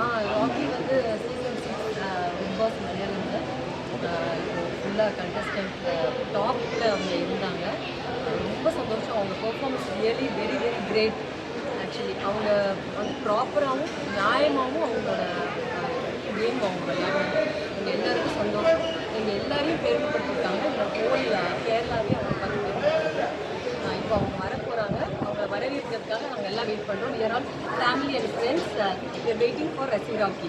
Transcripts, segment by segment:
ஆ ராக்கி வந்து season six big Boss மலையாளம்ல. ஃபுல்லாக கண்டஸ்டன்ட் டாப்பில் அவங்க இருந்தாங்க. ரொம்ப சந்தோஷம். அவங்க performance really very very great actually அவங்க வந்து ப்ராப்பராகவும் நியாயமாகவும் அவங்களோட கேம் அவங்க விளையாடுறாங்க எங்கள் எல்லாருக்கும் சந்தோஷம். நாங்கள்லாம் வெயிட் பண்ணுறோம் we're all family and friends we're waiting for ரசிராக்கி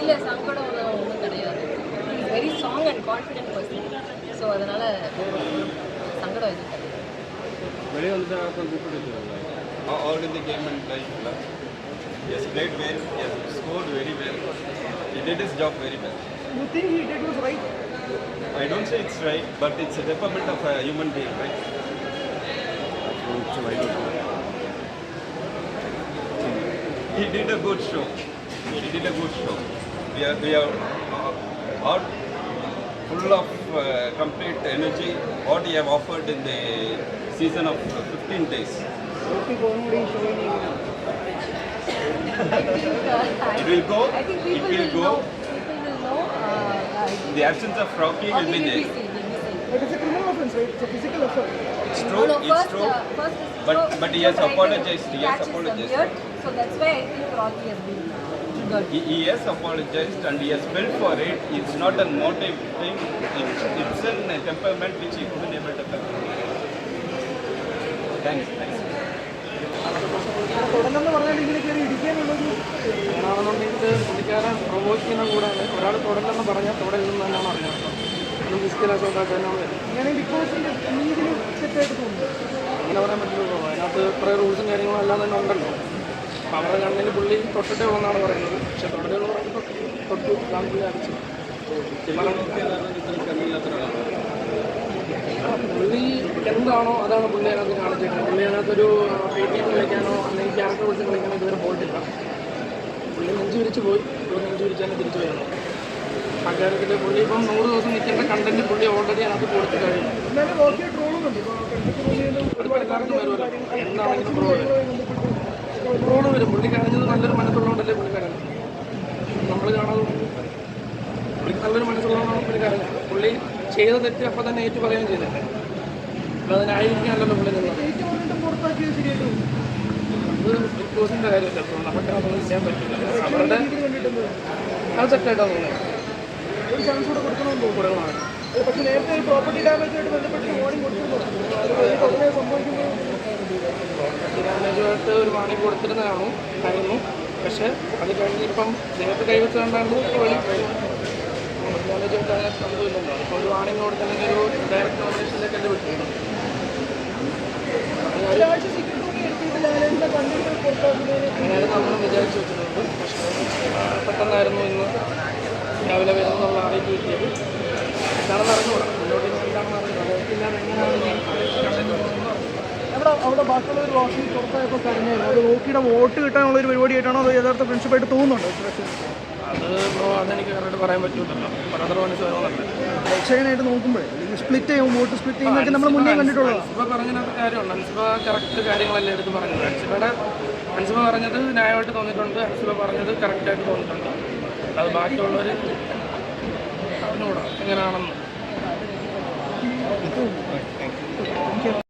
இல்லை சங்கடம் ஒன்றும் கிடையாது is very strong and confident person so அதனால் சங்கடம் எதுவும் கிடையாது வெளியே வந்து all in the game and like he has played well, he has scored very well. He did his job very well. You think he did was right? I don't say it's right, but it's a department of a human being, right? So I don't know. He did a good show. He did a good show. We are, we are uh, all full of uh, complete energy. What he have offered in the season of 15 days. it will go. It will go. The absence of Rocky will Rocky be will there. be seen, will be seen. But it's a criminal offense, right? It's a physical assault. It's No, true. no, It's first, true. uh, first is But- Joe- but he Joe has tried to apologized. He has catch his apologized. beard, So that's why I think Rocky has been triggered. He, he has apologized and he has built for it. It's not a motive thing. It's, it's an a temperament which he couldn't able to control. Thanks. Thanks. തുടർന്നെന്ന് പറഞ്ഞാൽ ഇങ്ങനെ കയറി ഇടിക്കാനുള്ളൊരു അങ്ങനെയാണെന്നുണ്ടെങ്കിൽ പുള്ളിക്കാരെ provoke ചെയ്യുന്ന കൂടാതെ ഒരാൾ തുടരില്ലെന്ന് പറഞ്ഞാൽ തുടരുന്നു തന്നെയാണ് അറിഞ്ഞത് ഒന്നും വരുന്നത്. ഇങ്ങനെ ബിഗ് ബോസിന്റെ രീതിയിൽ തോന്നുന്നു അങ്ങനെ പറയാൻ പറ്റില്ലല്ലോ അതിനകത്ത് കുറേ റൂൾസും കാര്യങ്ങളും എല്ലാം തന്നെ ഉണ്ടല്ലോ. അപ്പോൾ അവരുടെ കണ്ണിൽ പുള്ളി തൊട്ടിട്ടേ ഉള്ളതെന്നാണ് പറയുന്നത്. പക്ഷെ തുടരുമെന്ന് പറയുമ്പോൾ തൊട്ടു ഇതാണ് പുള്ളി അടിച്ചു പുള്ളി എന്താണോ അതാണ് പുള്ളി അതിനകത്ത് കാണിച്ചേക്കുന്നത്. പുള്ളി അതിനകത്തൊരു പേ ടി എം കളിക്കാനോ അല്ലെങ്കിൽ ക്യാരക്ടർ വിളിച്ച് കളിക്കാനോ ഇതുവരെ പോയിട്ടില്ല. പുള്ളി നെഞ്ചു വിരിച്ച് പോയി. പുള്ളി നെഞ്ചു വിരിച്ച് തന്നെ തിരിച്ചു വരണം ആ കാര്യത്തിൽ പുള്ളി ഇപ്പം നൂറ് ദിവസം നിൽക്കേണ്ട കണ്ടന്റ് പുള്ളി ഓൾറെഡി അതിനകത്ത് കൊടുത്തു കഴിഞ്ഞു. ഇപ്പോൾ എല്ലാവർക്കും വരുമല്ലോ എന്താണെങ്കിലും ട്രോൾ വരും. പുള്ളി കഴിഞ്ഞത് നല്ലൊരു മനസ്സുള്ളതുകൊണ്ടല്ലേ പുള്ളി കഴിഞ്ഞത് നമ്മൾ കാണാതെ പുള്ളിക്ക് നല്ലൊരു മനസ്സുള്ളതുകൊണ്ടാണ് പുള്ളി കഴിഞ്ഞത് പുള്ളി ചെയ്ത തെറ്റ് അപ്പം തന്നെ ഏറ്റു പറയുകയും ചെയ്തില്ലേ അപ്പം അതിനായിരിക്കാനല്ലോ പുള്ളി നിന്നത്. അത് ബിഗ് ബോസിന്റെ കാര്യമല്ല. അപ്പോൾ നമുക്ക് അതൊന്നും ചെയ്യാൻ പറ്റില്ല. അവരുടെ രീതി കണ്ടിട്ടുണ്ട് അത് ഒരു ചാൻസ് കൂടെ കൊടുക്കണമെന്ന് തോന്നുന്നു. കുറവാണ്. പക്ഷേ നേരത്തെ പ്രോപ്പർട്ടി ഡാമേജായിട്ട് ബന്ധപ്പെട്ട് വാർണിംഗ് കൊടുത്തിരുന്നു. സംഭവിക്കുന്നത് ഡാമേജുമായിട്ട് ഒരു വാണി കൊടുത്തിരുന്നതാണ് ആയിരുന്നു. പക്ഷേ അത് കഴിഞ്ഞ് ഇപ്പം ദേഹത്ത് കൈവച്ചുകൊണ്ടാണ് വഴി ഡാമേജായിട്ട് അങ്ങനെ സംഭവമില്ലല്ലോ ഇപ്പോൾ ഒരു വാണിംഗ് കൊടുത്തില്ലെങ്കിൽ ഒരു ഡയറക്റ്റ് നോമിനേഷനിലേക്ക് എന്റെ വിട്ടിട്ടുണ്ട് ഒരാഴ്ച അങ്ങനെയാണ് നമ്മൾ വിചാരിച്ചു വെച്ചിട്ടുണ്ട് പക്ഷേ പെട്ടെന്നായിരുന്നു ഇന്ന് രാവിലെ വരുന്നുള്ള അറിയിപ്പ് കിട്ടിയത് എന്താണെന്ന് അറിഞ്ഞുകൂടാ. മുന്നോട്ട് എന്താണെന്ന് അറിഞ്ഞുകൂടാ ഞാൻ കണ്ടിട്ട് അവിടെ കരഞ്ഞായിരുന്നു അത് റോക്കിയുടെ വോട്ട് കിട്ടാനുള്ള ഒരു പരിപാടിയായിട്ടാണോ അത് യഥാർത്ഥ ഫ്രണ്ട്ഷിപ്പായിട്ട് തോന്നുന്നുണ്ടോ? അത് ബ്രോ അതെനിക്ക് കറക്റ്റ് പറയാൻ പറ്റൂലല്ലോ. ബ്രദർ മനസ്സിലാവുന്നുണ്ട് പ്രേക്ഷകനായിട്ട് നോക്കുമ്പോഴേ സ്പ്ലിറ്റ് ചെയ്യും വോട്ട് സ്പ്ലിറ്റ് ചെയ്യുന്നൊക്കെ നമ്മൾ മുന്നേ കണ്ടിട്ടുള്ളതാണ് അൻസിബ പറഞ്ഞതിനകത്ത് കാര്യമുണ്ട്. അൻസിബ കറക്റ്റ് കാര്യങ്ങളെല്ലാം എടുത്ത് പറഞ്ഞത്. അൻസിബയുടെ അൻസിബ പറഞ്ഞത് ന്യായമായിട്ട് തോന്നിയിട്ടുണ്ട്. അൻസിബ പറഞ്ഞത് കറക്റ്റായിട്ട് തോന്നിയിട്ടുണ്ട്. അത് ബാക്കിയുള്ളവർ അറിഞ്ഞുകൂടാ. എങ്ങനെയാണെന്ന്.